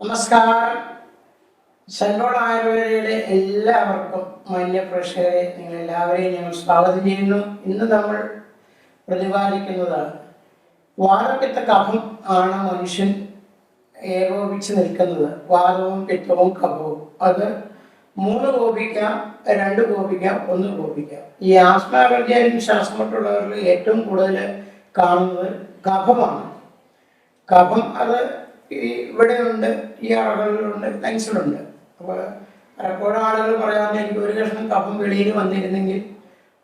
നമസ്കാരം. സെൻട്രൽ ആയുർവേദയുടെ എല്ലാവർക്കും മാന്യ പ്രേക്ഷകരെ നിങ്ങൾ എല്ലാവരെയും ഞങ്ങൾ സ്വാഗതം ചെയ്യുന്നു. ഇന്ന് നമ്മൾ പ്രതിപാദിക്കുന്നത് വാദപിത്ത കഫം ആണ് മനുഷ്യൻ ഏകോപിച്ച് നിൽക്കുന്നത്. വാദവും പിത്തവും കഫവും. അത് മൂന്ന് കോപിക്കാം രണ്ട് കോപിക്കാം ഒന്ന് കോപിക്കാം. ഈ ആസ്മ അലർജിയായാലും ശ്വാസമുട്ടുള്ളവരിൽ ഏറ്റവും കൂടുതൽ കാണുന്നത് കഫമാണ്. കഫം അത് ഇവിടെയുണ്ട് ഈ ആളുകളിലുണ്ട് ലങ്സിലുണ്ട് അപ്പോൾ പലപ്പോഴും ആളുകൾ പറയാറുണ്ട് എനിക്ക് ഒരു കഷ്ണം കഫം വെളിയിൽ വന്നിരുന്നെങ്കിൽ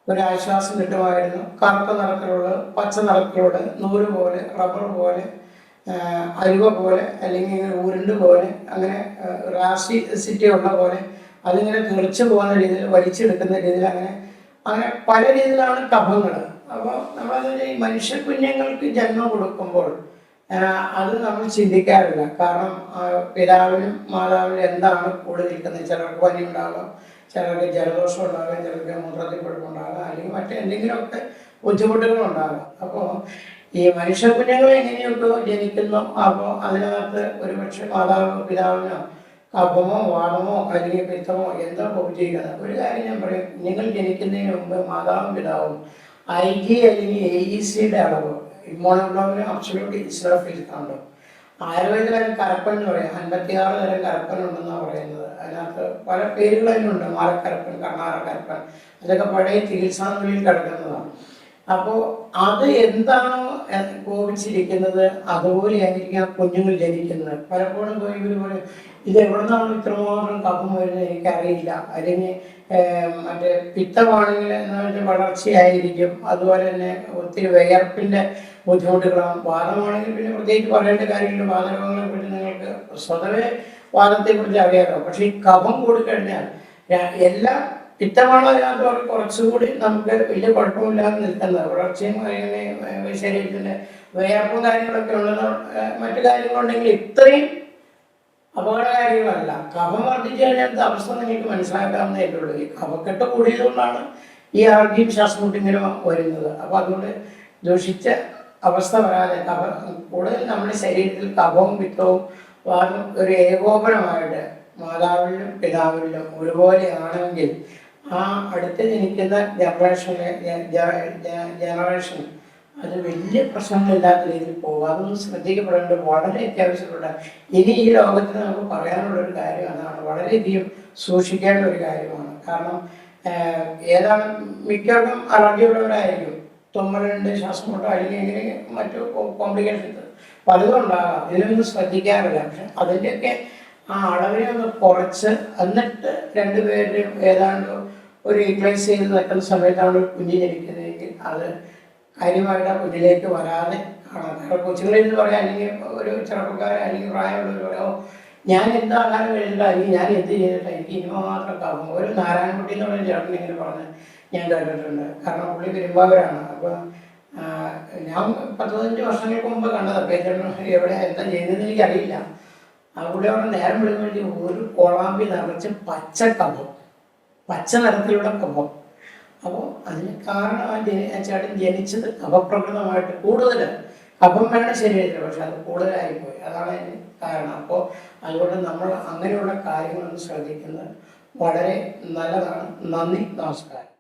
ഒരാശ്വാസം കിട്ടുമായിരുന്നു. കറുത്ത നിറത്തിലുള്ള പച്ച നിറത്തിലുള്ള നൂൽ പോലെ റബ്ബർ പോലെ അരുവ പോലെ അല്ലെങ്കിൽ ഇങ്ങനെ ഉരുണ്ട് പോലെ അങ്ങനെ റാസി സിറ്റി ഉള്ള പോലെ അതിങ്ങനെ തെളിച്ചു പോകുന്ന രീതിയിൽ വലിച്ചെടുക്കുന്ന രീതിയിൽ അങ്ങനെ അങ്ങനെ പല രീതിയിലാണ് കഫങ്ങൾ. അപ്പോൾ നമ്മളത് ഈ മനുഷ്യ കുഞ്ഞുങ്ങൾക്ക് ജന്മം കൊടുക്കുമ്പോൾ അത് നമ്മൾ ചിന്തിക്കാറില്ല. കാരണം പിതാവിനും മാതാവിനും എന്താണ് കൂടെ നിൽക്കുന്നത്? ചിലർക്ക് പനി ഉണ്ടാകാം ചിലർക്ക് ജലദോഷം ഉണ്ടാകാം ചിലർക്ക് മൂത്രത്തിൽ കുഴപ്പമുണ്ടാകാം അല്ലെങ്കിൽ മറ്റെന്തെങ്കിലുമൊക്കെ ബുദ്ധിമുട്ടുകൾ ഉണ്ടാകാം അപ്പോൾ ഈ മനുഷ്യ കുഞ്ഞുങ്ങൾ എങ്ങനെയൊക്കെ ജനിക്കുന്നു? അപ്പോൾ അതിനകത്ത് ഒരു ഒരുപക്ഷെ മാതാവ് പിതാവിനോ കഫമോ വാദമോ അല്ലെങ്കിൽ പിത്തമോ എന്തോ ചെയ്യുന്നത് ഒരു കാര്യം ഞാൻ പറയും. നിങ്ങൾ ജനിക്കുന്നതിന് മുമ്പ് മാതാവും പിതാവും ഐ ജി അല്ലെങ്കിൽ എ ഇ സിയുടെ അളവ് ഇമ്മോണോഗ്ലോബിന് അബ്സൊല്യൂട്ട് ഇസ്ലാഫിൽ ആയുർവേദ വരെ കരപ്പൻ എന്ന് പറയാം. അൻപത്തിയാറ് തരം കരപ്പൻ ഉണ്ടെന്നാണ് പറയുന്നത്. അതിനകത്ത് പല പേരുകൾ തന്നെയുണ്ട് മാലക്കരപ്പൻ കർണാടക കരപ്പൻ. അതൊക്കെ പഴയ ചികിത്സാ നൂലിൽ കിടക്കുന്നതാണ്. അപ്പോൾ അത് എന്താണോ കോവിച്ചിരിക്കുന്നത് അതുപോലെ ആയിരിക്കാം കുഞ്ഞുങ്ങൾ ജനിക്കുന്നത്. പലപ്പോഴും ഇവർ പറയും ഇത് എവിടെ നിന്നാണ് ഇത്രമാത്രം കഫം വരുന്നത്? എനിക്കറിയില്ല. അല്ലെങ്കിൽ മറ്റേ പിത്തമാണെങ്കിൽ എന്നുവെച്ചാൽ വളർച്ചയായിരിക്കും. അതുപോലെ തന്നെ ഒത്തിരി വിയർപ്പിന്റെ ബുദ്ധിമുട്ടുകളാണ് വാദമാണെങ്കിൽ പിന്നെ പ്രത്യേകിച്ച് പറയേണ്ട കാര്യമില്ല. വാദരോഗങ്ങളെ കുറിച്ച് നിങ്ങൾക്ക് സ്വതവേ വാദത്തെക്കുറിച്ച് അറിയാമല്ലോ പക്ഷേ ഈ കഫം കൂടിക്കഴിഞ്ഞാൽ എല്ലാ അതിനകത്ത് കുറച്ചുകൂടി നമുക്ക് വലിയ കുഴപ്പമില്ലാതെ നിൽക്കുന്നത്. വളർച്ചയും ശരീരത്തിന്റെ വിയർപ്പും കാര്യങ്ങളൊക്കെ ഉള്ളത് മറ്റു കാര്യങ്ങളുണ്ടെങ്കിൽ ഇത്രയും അപകടകാരികളല്ല. കഫം വർദ്ധിച്ചു കഴിഞ്ഞാൽ അവസ്ഥ നിങ്ങൾക്ക് മനസ്സിലാക്കാവുന്നതേ ഉള്ളൂ. ഈ കഫക്കെട്ട് കൂടിയതുകൊണ്ടാണ് ഈ ആർഗ്യം ശ്വാസമുട്ടിങ്ങനെ വരുന്നത്. അപ്പോൾ അതുകൊണ്ട് ദൂഷിച്ച അവസ്ഥ വരാതെ കഫ കൂടുതൽ നമ്മുടെ ശരീരത്തിൽ കഫവും പിത്തവും ഒരു ഏകോപനമായിട്ട് മാതാവിലും പിതാവിലും ഒരുപോലെ ആണെങ്കിൽ ആ അടുത്ത് ജനിക്കുന്ന ജനറേഷനെ ജനറേഷൻ അത് വലിയ പ്രശ്നങ്ങളില്ലാത്ത രീതിയിൽ പോകും. അതൊന്നും ശ്രദ്ധിക്കപ്പെടേണ്ടത് വളരെ അത്യാവശ്യമുള്ള ഇനി ഈ ലോകത്ത് നമുക്ക് പറയാനുള്ള ഒരു കാര്യം അതാണ്. വളരെയധികം സൂക്ഷിക്കേണ്ട ഒരു കാര്യമാണ്. കാരണം ഏതാണ് മിക്കവർക്കും അലർജിയുള്ളവരായിരിക്കും. തുമ്മലുണ്ട് ശ്വാസമുട്ടോ അല്ലെങ്കിൽ മറ്റു കോംപ്ലിക്കേഷൻസ് പലതും ഉണ്ടാകാം ഇതിനൊന്നും ശ്രദ്ധിക്കാറില്ല. പക്ഷെ അതിന്റെയൊക്കെ ആ അളവിനെ ഒന്ന് കുറച്ച് എന്നിട്ട് രണ്ടുപേരുടെയും ഏതാണ്ട് ഒരു യൂട്ടിലൈസ് ചെയ്ത് നിൽക്കുന്ന സമയത്താണ് ഒരു കുഞ്ഞ് ജനിക്കുന്നതെങ്കിൽ അത് കാര്യമായിട്ട് കുഞ്ഞിലേക്ക് വരാതെ കാണാം കാരണം എന്ന് പറയാം അല്ലെങ്കിൽ ഒരു ചെറുപ്പക്കാരൻ അല്ലെങ്കിൽ പ്രായമുള്ളവർ പറയാം ഞാൻ എന്ത് ആഹാരം കഴിച്ചില്ല അല്ലെങ്കിൽ ഞാൻ എന്ത് ചെയ്തിട്ടില്ല എനിക്ക് ഇനി മാത്രം കാവും ഒരു നാരായണൻകുട്ടി എന്ന് പറയുന്ന ചേട്ടൻ ഇങ്ങനെ പറഞ്ഞ് ഞാൻ കേട്ടിട്ടുണ്ട്. കാരണം പുള്ളി പെരുമ്പാവരാണ്. അപ്പോൾ ഞാൻ പത്ത് വർഷങ്ങൾക്ക് മുമ്പ് കണ്ടത്. അപ്പോൾ ചേട്ടൻ എവിടെ എന്താ ചെയ്യുന്നതെന്ന് എനിക്കറിയില്ല. ആ പുള്ളി അവിടെ നേരം വേണ്ടി ഒരു കൊളാമ്പി നിറച്ച് പച്ച കഫം പച്ച നിറത്തിലുള്ള കമ്പം. അപ്പോൾ അതിന് കാരണം ചേട്ടൻ ജനിച്ചത് അപപ്രകൃതമായിട്ട് കൂടുതൽ അപ്പം വേണം ശരീരത്തിൽ പക്ഷെ അത് കൂടുതലായിപ്പോയി. അതാണ് അതിന് കാരണം. അപ്പോൾ അതുകൊണ്ട് നമ്മൾ അങ്ങനെയുള്ള കാര്യങ്ങളൊന്നും ശ്രദ്ധിക്കുന്നത് വളരെ നല്ലതാണ്. നന്ദി നമസ്കാരം.